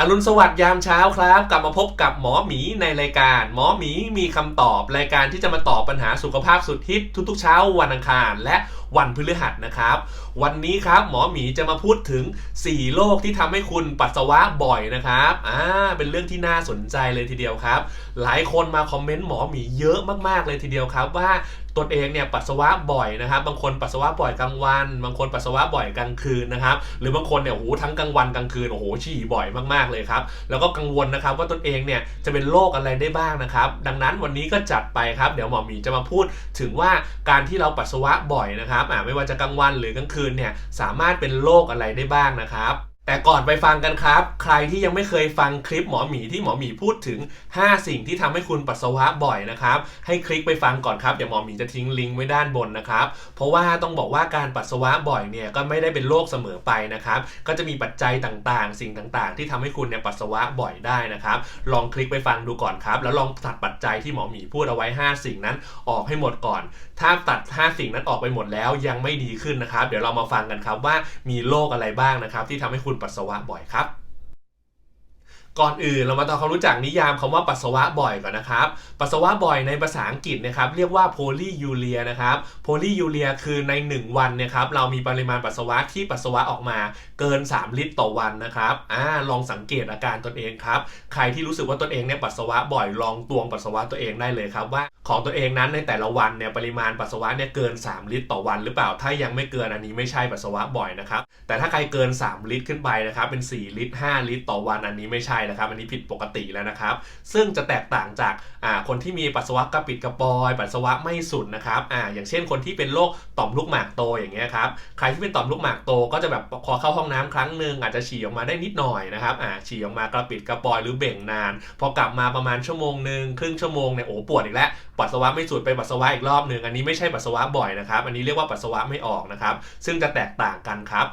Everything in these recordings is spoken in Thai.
อรุณสวัสดิ์ยามเช้าครับ กลับมาพบกับหมอหมีในรายการ หมอหมีมีคำตอบรายการที่จะมาตอบปัญหาสุขภาพสุดฮิตทุกๆเช้าวันอังคาร และวันพฤหัสนะครับ วันนี้ครับหมอหมีจะมาพูดถึง 4 โรคที่ทำให้คุณปัสสาวะบ่อยนะครับอ่าเป็นเรื่องที่น่าสนใจเลยทีเดียวครับ หลายคนมาคอมเมนต์หมอหมีเยอะมากๆเลยทีเดียวครับว่า ตนเองเนี่ยปัสสาวะบ่อยนะครับ บางคนปัสสาวะบ่อยกลางวัน บางคนปัสสาวะบ่อยกลางคืนนะครับ หรือบางคนเนี่ยโอ้โหทั้งกลางวันกลางคืนโอ้โหฉี่บ่อยมากๆเลยครับ แล้วก็กังวลนะครับว่าตนเองเนี่ยจะเป็นโรคอะไรได้บ้างนะครับ ดังนั้นวันนี้ก็จัดไปครับ เดี๋ยวหมอหมีจะมาพูดถึงว่าการที่เราปัสสาวะบ่อยนะครับอ่าไม่ว่าจะกลางวันหรือกลางคืนเนี่ยสามารถเป็นโรคอะไรได้บ้างนะครับ แต่ก่อนไปฟังกันครับ ใครที่ยังไม่เคยฟังคลิปหมอหมีที่หมอหมีพูดถึง 5 สิ่งที่ทำให้คุณปัสสาวะบ่อยนะครับ ให้คลิกไปฟังก่อนครับเดี๋ยวหมอหมีจะทิ้งลิงก์ไว้ด้านบนนะครับ เพราะว่าต้องบอกว่าการปัสสาวะบ่อยเนี่ยก็ไม่ได้เป็นโรคเสมอไปนะครับ ก็จะมีปัจจัยต่างๆ สิ่งต่างๆ ที่ทำให้คุณเนี่ยปัสสาวะบ่อยได้นะครับ ลองคลิกไปฟังดูก่อนครับ แล้วลองตัดปัจจัยที่หมอหมีพูดเอาไว้ 5 สิ่งนั้นออกให้หมดก่อน ถ้าตัด 5 สิ่งนั้นออกไปหมดแล้วยังไม่ดีขึ้นนะครับ เดี๋ยวเรามาฟังกันครับว่ามีโรคอะไรบ้างนะครับ ที่ทำให้คุณปัสสาวะบ่อยครับ ก่อนอื่นเรามาทำความรู้จักนิยามคำว่าปัสสาวะบ่อยก่อนนะครับ ปัสสาวะบ่อยในภาษาอังกฤษนะครับเรียกว่าโพลียูเรียนะครับโพลียูเรียคือใน 1 วันนี่ยครับเรามีปริมาณปัสสาวะที่ปัสสาวะออกมาเกิน 3 ลิตรต่อวันนะครับอ่าลองสังเกตอาการตนเองครับ ใครที่รู้สึกว่าตนเองเนี่ยปัสสาวะบ่อยลองตวงปัสสาวะตัวเองได้เลยครับว่าของตัวเองนั้นในแต่ละวันเนี่ยปริมาณปัสสาวะเนี่ยเกิน 3 ลิตรต่อวันหรือเปล่า ถ้ายังไม่เกินอันนี้ไม่ใช่ปัสสาวะบ่อยนะครับแต่ถ้าใครเกิน 3 ลิตรขึ้นไปนะครับเป็น 4 ลิตร 5 ลิตรต่อวันอันนี้ไม่ใช่นะครับ อันนี้ผิดปกติแล้วนะครับ ซึ่งจะแตกต่างจากาคนที่มีปัสสาวะกระปิดกระปอย ปัสสาวะไม่สุดนะครับออย่างเช่นคนที่เป็นโรคต่อมลูกหมากโตอย่างเงี้ยครับใครที่เป็นต่อมลูกหมากโตก็จะแบบพอเข้าห้องน้ำครั้งหนึ่งอาจจะฉี่ออกมาได้นิดหน่อยนะครับฉี่ออกมากระปิดกระปอยหรือเบ่งนาน พอกลับมาประมาณชั่วโมงหนึ่งครึ่งชั่วโมงเนี่ยโอ้ปวดอีกแล้วปัสสาวะไม่สุดไปปัสสาวะอีกรอบหนึ่งอันนี้ไม่ใช่ปัสสาวะบ่อยนะครับ อันนี้เรียกว่าปัสสาวะไม่ออกนะครับ ซึ่งจะแตกต่างกันครับ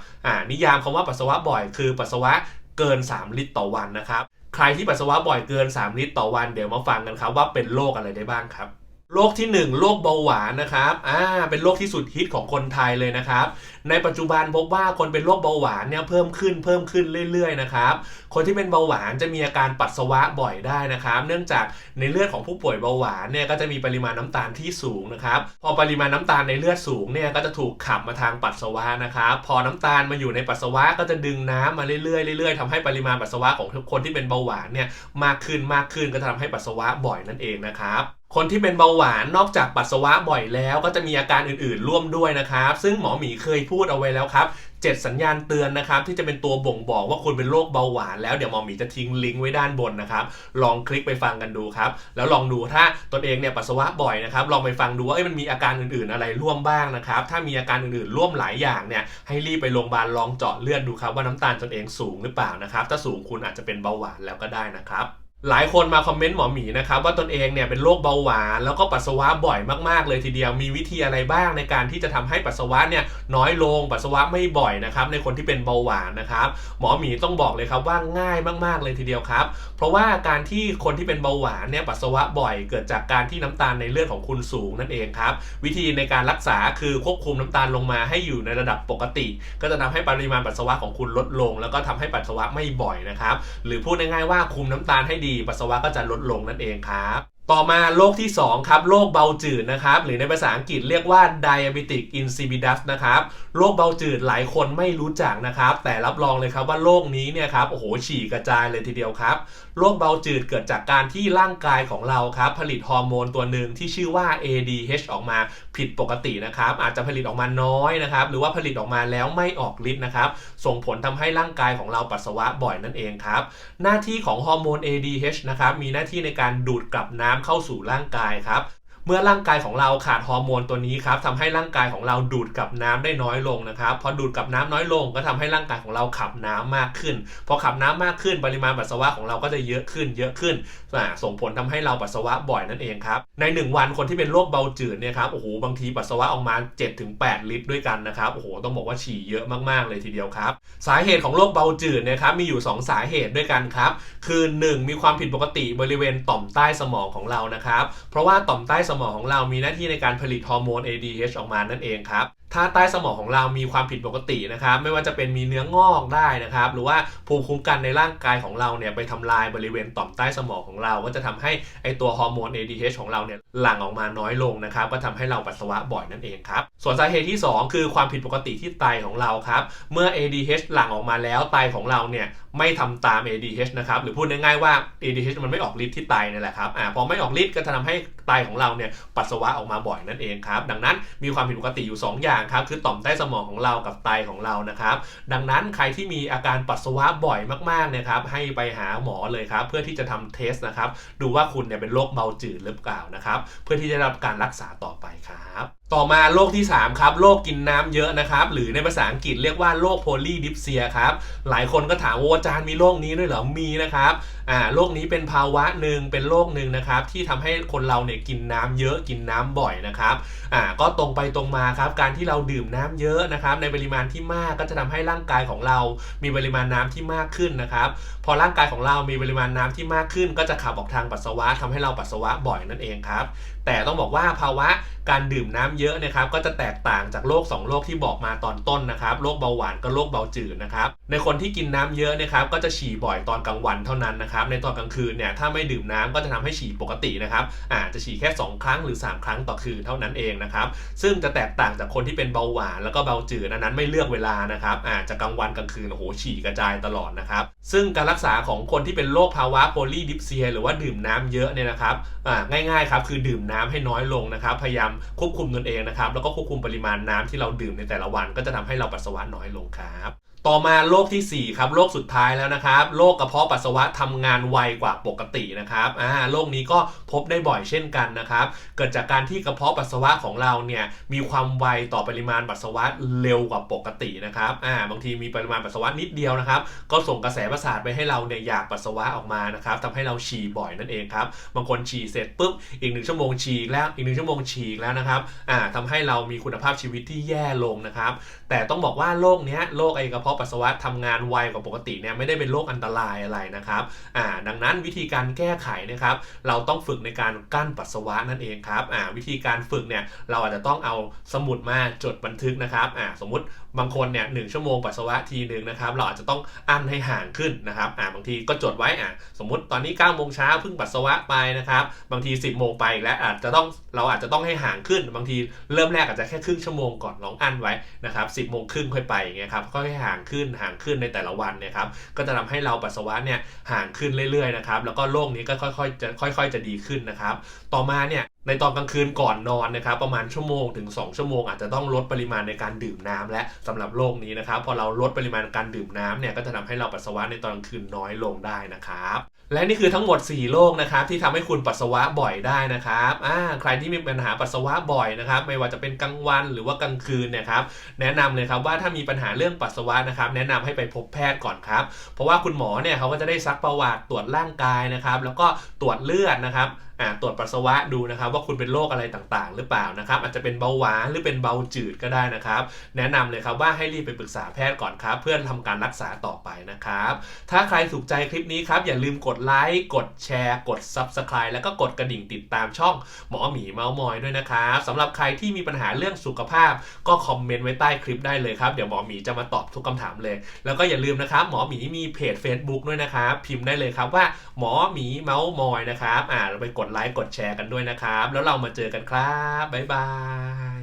นิยามคำว่าปัสสาวะบ่อย คือปัสสาวะ เกิน 3 ลิตรต่อวันนะครับ ใครที่ปัสสาวะบ่อยเกิน 3 ลิตรต่อวันเดี๋ยวมาฟังกันครับว่าเป็นโรคอะไรได้บ้างครับ โรคที่ 1โรคเบาหวานนะครับอ่าเป็นโรคที่สุดฮิตของคนไทยเลยนะครับ ในปัจจุบันพบว่าคนเป็นโรคเบาหวานเนี่ยเพิ่มขึ้นเพิ่มขึ้นเรื่อยๆนะครับ คนที่เป็นเบาหวานจะมีอาการปัสสาวะบ่อยได้นะครับ เนื่องจากในเลือดของผู้ป่วยเบาหวานเนี่ยก็จะมีปริมาณน้ำตาลที่สูงนะครับ พอปริมาณน้ำตาลในเลือดสูงเนี่ยก็จะถูกขับมาทางปัสสาวะนะครับ พอน้ำตาลมาอยู่ในปัสสาวะก็จะดึงน้ำมาเรื่อยๆเรื่อยๆทำให้ปริมาณปัสสาวะของทุกคนที่เป็นเบาหวานเนี่ยมากขึ้นมากขึ้นก็จะทำให้ปัสสาวะบ่อยนั่นเองนะครับ คนที่เป็นเบาหวานนอกจากปัสสาวะบ่อยแล้วก็จะมีอาการอื่นๆร่วมด้วยนะครับ ซึ่งหมอหมีเคยพูดเอาไว้แล้วครับ7สัญญาณเตือนนะครับที่จะเป็นตัวบ่งบอกว่าคุณเป็นโรคเบาหวานแล้วเดี๋ยวหมอหมีจะทิ้งลิงก์ไว้ด้านบนนะครับ ลองคลิกไปฟังกันดูครับ แล้วลองดูถ้าตนเองเนี่ยปัสสาวะบ่อยนะครับลองไปฟังดูว่ามันมีอาการอื่นๆอะไรร่วมบ้างนะครับ ถ้ามีอาการอื่นๆร่วมหลายอย่างเนี่ยให้รีบไปโรงพยาบาลลองเจาะเลือดดูครับว่าน้ำตาลตนเองสูงหรือเปล่านะครับถ้าสูงคุณอาจจะเป็นเบาหวานแล้วก็ได้นะครับ หลายคนมาคอมเมนต์หมอหมีนะครับว่าตนเองเนี่ยเป็นโรคเบาหวาน แล้วก็ปัสสาวะบ่อยมากๆเลยทีเดียวมีวิธีอะไรบ้างในการที่จะทำให้ปัสสาวะเนี่ยน้อยลงปัสสาวะไม่บ่อยนะครับในคนที่เป็นเบาหวานนะครับหมอหมีต้องบอกเลยครับว่าง่ายมากๆเลยทีเดียวครับ เพราะว่าการที่คนที่เป็นเบาหวานเนี่ยปัสสาวะบ่อยเกิดจากการที่น้ำตาลในเลือดของคุณสูงนั่นเองครับวิธีในการรักษาคือควบคุมน้ำตาลลงมาให้อยู่ในระดับปกติ ก็จะทำให้ปริมาณปัสสาวะของคุณลดลง แล้วก็ทำให้ปัสสาวะไม่บ่อยนะครับหรือพูดง่ายๆว่าคุมน้ำตาลให้ดีปัสสาวะก็จะลดลงนั่นเองครับ ต่อมาโรคที่ 2 ครับโรคเบาจืดนะครับ หรือในภาษาอังกฤษเรียกว่า diabetic insipidus นะครับโรคเบาจืดหลายคนไม่รู้จักนะครับ แต่รับรองเลยครับว่าโรคนี้เนี่ยครับโอ้โหฉี่กระจายเลยทีเดียวครับโรคเบาจืดเกิดจากการที่ร่างกายของเราครับ ผลิตฮอร์โมนตัวหนึ่งที่ชื่อว่า ADH ออกมาผิดปกตินะครับ อาจจะผลิตออกมาน้อยนะครับ หรือว่าผลิตออกมาแล้วไม่ออกฤทธิ์นะครับ ส่งผลทำให้ร่างกายของเราปัสสาวะบ่อยนั่นเองครับ หน้าที่ของฮอร์โมน ADH นะครับมีหน้าที่ในการดูดกลับน้ำเข้าสู่ร่างกายครับ เมื่อร่างกายของเราขาดฮอร์โมนตัวนี้ครับทำให้ร่างกายของเราดูดกับน้ำได้น้อยลงนะครับพอดูดกับน้ำน้อยลงก็ทำให้ร่างกายของเราขับน้ำมากขึ้น พอขับน้ำมากขึ้นปริมาณปัสสาวะของเราก็จะเยอะขึ้นเยอะขึ้นอ่าส่งผลทำให้เราปัสสาวะบ่อยนั่นเองครับ ใน 1 วันคนที่เป็นโรคเบาจืดเนี่ยครับ โอ้โห บางทีปัสสาวะออกมา 7-8 ลิตรด้วยกันนะครับ โอ้โห ต้องบอกว่าฉี่เยอะมากๆเลยทีเดียวครับ สาเหตุของโรคเบาจืดเนะครับมีอยู่ 2 สาเหตุด้วยกันครับ คือ 1 มีความผิดปกติบริเวณต่อมใต้สมองของเรานะครับ เพราะว่าต่อมใต้สมองของเรามีหน้าที่ในการผลิตฮอร์โมน ADH ออกมานั่นเองครับ ถ้าใต้สมองของเรามีความผิดปกตินะครับ ไม่ว่าจะเป็นมีเนื้องอกได้นะครับ หรือว่าภูมิคุ้มกันในร่างกายของเราเนี่ยไปทำลายบริเวณต่อมใต้สมองของเรา ก็จะทำให้ไอตัวฮอร์โมน ADH ของเราเนี่ยหลั่งออกมาน้อยลงนะครับ ก็ทำให้เราปัสสาวะบ่อยนั่นเองครับ ส่วนสาเหตุที่ 2 คือความผิดปกติที่ไตของเราครับ เมื่อ ADH หลั่งออกมาแล้วไตของเราเนี่ยไม่ทำตาม ADH นะครับ หรือพูดง่ายๆว่า ADH มันไม่ออกฤทธิ์ที่ไตนั่แหละครับอ่าพอไม่ออกฤทธิ์ก็จะทำให้ไตของเราเนี่ยปัสสาวะออกมาบ่อยนั่นเองครับ ดังนั้นมีความผิดปกติอยู่ 2 อย่างครับคือต่อมใต้สมองของเรากับไตของเรานะครับ ดังนั้นใครที่มีอาการปัสสาวะบ่อยมากๆนะครับให้ไปหาหมอเลยครับ เพื่อที่จะทำเทสนะครับ ดูว่าคุณเนี่ยเป็นโรคเบาจืดหรือเปล่านะครับ เพื่อที่จะรับการรักษาต่อไปครับต่อมาโรคที่ 3 ครับโรคกินน้ำเยอะนะครับ หรือในภาษาอังกฤษเรียกว่าโรคโพลีดิปเซียครับ หลายคนก็ถามว่าอาจารย์มีโรคนี้ด้วยเหรอ มีนะครับอ่าโรคนี้เป็นภาวะหนึ่งเป็นโรคหนึ่งนะครับ ที่ทำให้คนเราเนี่ยกินน้ำเยอะกินน้ำบ่อยนะครับอ่าก็ตรงไปตรงมาครับ การที่เราราดื่มน้ำเยอะนะครับในปริมาณที่มากก็จะทำให้ร่างกายของเรามีปริมาณน้ำที่มากขึ้นนะครับ พอร่างกายของเรามีปริมาณน้ำที่มากขึ้น ก็จะขับออกทางปัสสาวะทำให้เราปัสสาวะบ่อยนั่นเองครับแต่ต้องบอกว่าภาวะการดื่มน้ำเยอะนะครับก็จะแตกต่างจากโรค2โรคที่บอกมาตอนต้นนะครับโรคเบาหวานกับโรคเบาจืดนะครับในคนที่กินน้ำเยอะนะครับก็จะฉี่บ่อยตอนกลางวันเท่านั้นนะครับในตอนกลางคืนเนี่ยถ้าไม่ดื่มน้ำก็จะทำให้ฉี่ปกตินะครับอาจจะฉี่แค่ 2 ครั้งหรือ 3 ครั้งต่อคืนเท่านั้นเองนะครับซึ่งจะแตกต่างจากคนที่เป็นเบาหวานแล้วก็เบาจืดอันนั้นไม่เลือกเวลานะครับอาจจะกลางวันกลางคืนโอ้โหฉี่กระจายตลอดนะครับซึ่งการรักษาของคนที่เป็นโรคภาวะโพลีดิปเซีย หรือว่าดื่มน้ำเยอะเนี่ยนะครับอ่าง่ายๆครับคือดื่มน้ำให้น้อยลงนะครับ พยายามควบคุมตนเองนะครับแล้วก็ควบคุมปริมาณน้ำที่เราดื่มในแต่ละวัน ก็จะทำให้เราปัสสาวะน้อยลงครับ ต่อมาโรคทีสี่ 4 ครับโรคสุดท้ายแล้วนะครับโรคกระเพาะปัสสาวะทำงานไวกว่าปกตินะครับอ่าโรคนี้ก็พบได้บ่อยเช่นกันนะครับเกิดจากการที่กระเพาะปัสสาวะของเราเนี่ยมีความไวต่อปริมาณปัสสาวะเร็วกว่าปกตินะครับอ่าบางทีมีปริมาณปัสสาวะนิดเดียวนะครับ ก็ส่งกระแสประสาทไปให้เราเนี่ยอยากปัสสาวะออกมานะครับทำให้เราฉี่บ่อยนั่นเองครับบางคนฉี่เสร็จปุ๊บอีกหนึ่งชั่วโมงฉี่แล้วอีกหนึ่งชั่วโมงฉี่แล้วนะครับอ่าทำให้เรามีคุณภาพชีวิตที่แย่ลงนะครับแต่ต้องบอกว่าโรคเนี้ยโรคไอกระเพาะปัสสาวะทำงานไวกว่าปกติเนี่ยไม่ได้เป็นโรคอันตรายอะไรนะครับอ่าดังนั้นวิธีการแก้ไขนะครับเราต้องฝึกในการกั้นปัสสาวะนั่นเองครับอ่าวิธีการฝึกเนี่ยเราอาจจะต้องเอาสมุดมาจดบันทึกนะครับอ่าสมมติบางคนเนี่ยหนึ่งชั่วโมงปัสสาวะทีหนึ่งนะครับเราอาจจะต้องอั้นให้ห่างขึ้นนะครับอ่าบางทีก็จดไว้อ่าสมมติตอนนี้9ก้าโมงเช้าเพิ่งปัสสาวะไปนะครับบางที 10บโมงไปอีกแล้วอาจจะต้องเราอาจจะต้องให้ห่างขึ้น บางทีเริ่มแรกอาจจะแค่ครึ่งชั่วโมงก่อนลองอั้นไว้นะครับ10โมงครึ่งค่อยไปอย่างเงี้ยครับก็ให้ห่างขึ้นห่างขึ้นในแต่ละวันเนี่ยครับก็จะทำให้เราปัสสาวะเนี่ยห่างขึ้นเรื่อยๆนะครับแล้วก็โรคนี้ก็ค่อยๆจะค่อย ๆ จะดีขึ้นนะครับ ต่อมาเนี่ย ในตอนกลางคืนก่อนนอนนะครับประมาณชั่วโมงถึง 2 ชั่วโมงอาจจะต้องลดปริมาณในการดื่มน้ำและสำหรับโรคนี้นะครับพอเราลดปริมาณการดื่มน้ำเนี่ยก็จะทำให้เราปัสสาวะในตอนกลางคืนน้อยลงได้นะครับและนี่คือทั้งหมด 4 โรคนะครับที่ทำให้คุณปัสสาวะบ่อยได้นะครับอ่าใครที่มีปัญหาปัสสาวะบ่อยนะครับไม่ว่าจะเป็นกลางวันหรือว่ากลางคืนนยครับแนะนำเลยครับว่าถ้ามีปัญหาเรื่องปัสสาวะนะครับแนะนำให้ไปพบแพทย์ก่อนครับเพราะว่าคุณหมอเนี่ยเขาก็จะได้ซักประวัติตรวจร่างกายนะครับแล้วก็ตรวจเลือดนะครับตรวจปัสสาวะดูนะครับว่าคุณเป็นโรคอะไรต่างๆ หรือเปล่านะครับ อาจจะเป็นเบาหวานหรือเป็นเบาจืดก็ได้นะครับ แนะนำเลยครับว่าให้รีบไปปรึกษาแพทย์ก่อนครับ เพื่อทำการรักษาต่อไปนะครับ ถ้าใครถูกใจคลิปนี้ครับ อย่าลืมกดไลค์กดแชร์ กด Subscribe แล้วก็กดกระดิ่งติดตามช่องหมอหมีเมาส์มอยด้วยนะครับสำหรับใครที่มีปัญหาเรื่องสุขภาพ ก็คอมเมนต์ไว้ใต้คลิปได้เลยครับเดี๋ยวหมอหมีจะมาตอบทุกคำถามเลย แล้วก็อย่าลืมนะครับหมอหมีมีเพจ Facebook ด้วยนะครับพิมพ์ได้เลยครับว่าหมอหมีเมาส์มอยนะครับอ่าเราไปกดไลค์กดแชร์กันด้วยนะครับ แล้วเรามาเจอกันครับ บ๊ายบาย